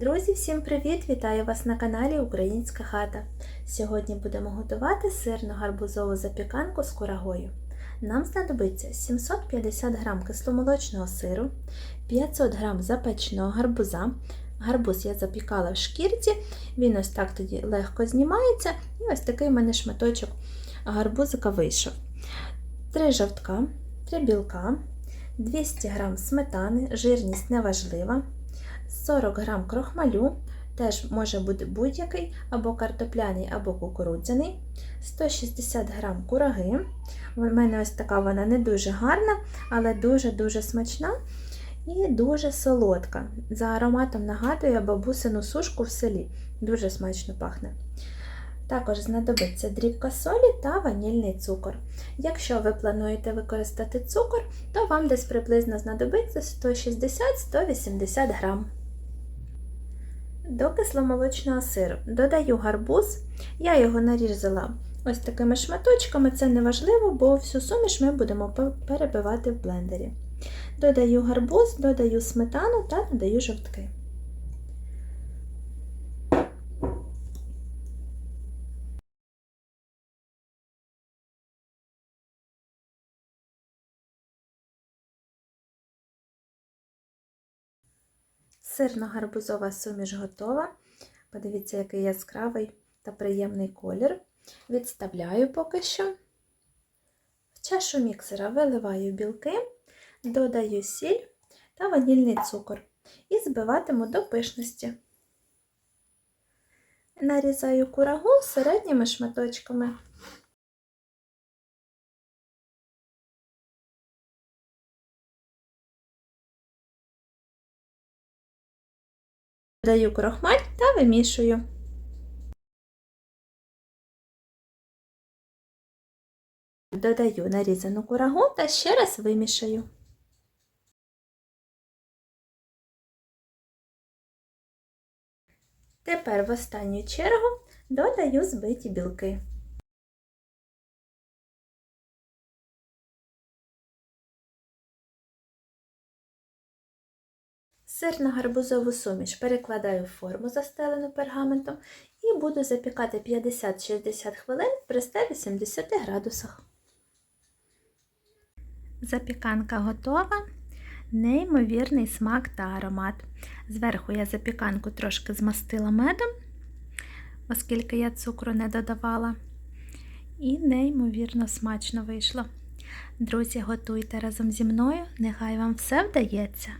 Друзі, всім привіт! Вітаю вас на каналі Українська хата. Сьогодні будемо готувати сирно-гарбузову запіканку з курагою. Нам знадобиться 750 г кисломолочного сиру, 500 г запеченого гарбуза. Гарбуз я запікала в шкірці, він ось так тоді легко знімається, і ось такий у мене шматочок гарбузика вийшов. 3 жовтка, 3 білка, 200 г сметани, жирність неважлива. 40 г крохмалю, теж може бути будь-який, або картопляний, або кукурудзяний, 160 г кураги. У мене ось така вона не дуже гарна, але дуже-дуже смачна і дуже солодка. За ароматом нагадує бабусину сушку в селі. Дуже смачно пахне. Також знадобиться дрібка солі та ванільний цукор. Якщо ви плануєте використати цукор, то вам десь приблизно знадобиться 160-180 грам. До кисломолочного сиру додаю гарбуз, я його нарізала ось такими шматочками, це не важливо, бо всю суміш ми будемо перебивати в блендері. Додаю гарбуз, додаю сметану та додаю жовтки. Сирно-гарбузова суміш готова. Подивіться, який яскравий та приємний колір. Відставляю поки що. В чашу міксера виливаю білки, додаю сіль та ванільний цукор і збиватиму до пишності. Нарізаю курагу середніми шматочками. Додаю крохмаль та вимішую. Додаю нарізану курагу та ще раз вимішаю. Тепер в останню чергу додаю збиті білки. Сирно-гарбузову суміш перекладаю в форму, застелену пергаментом, і буду запікати 50-60 хвилин при 180 градусах. Запіканка готова, неймовірний смак та аромат. Зверху я запіканку трошки змастила медом, оскільки я цукру не додавала. І неймовірно смачно вийшло. Друзі, готуйте разом зі мною, нехай вам все вдається!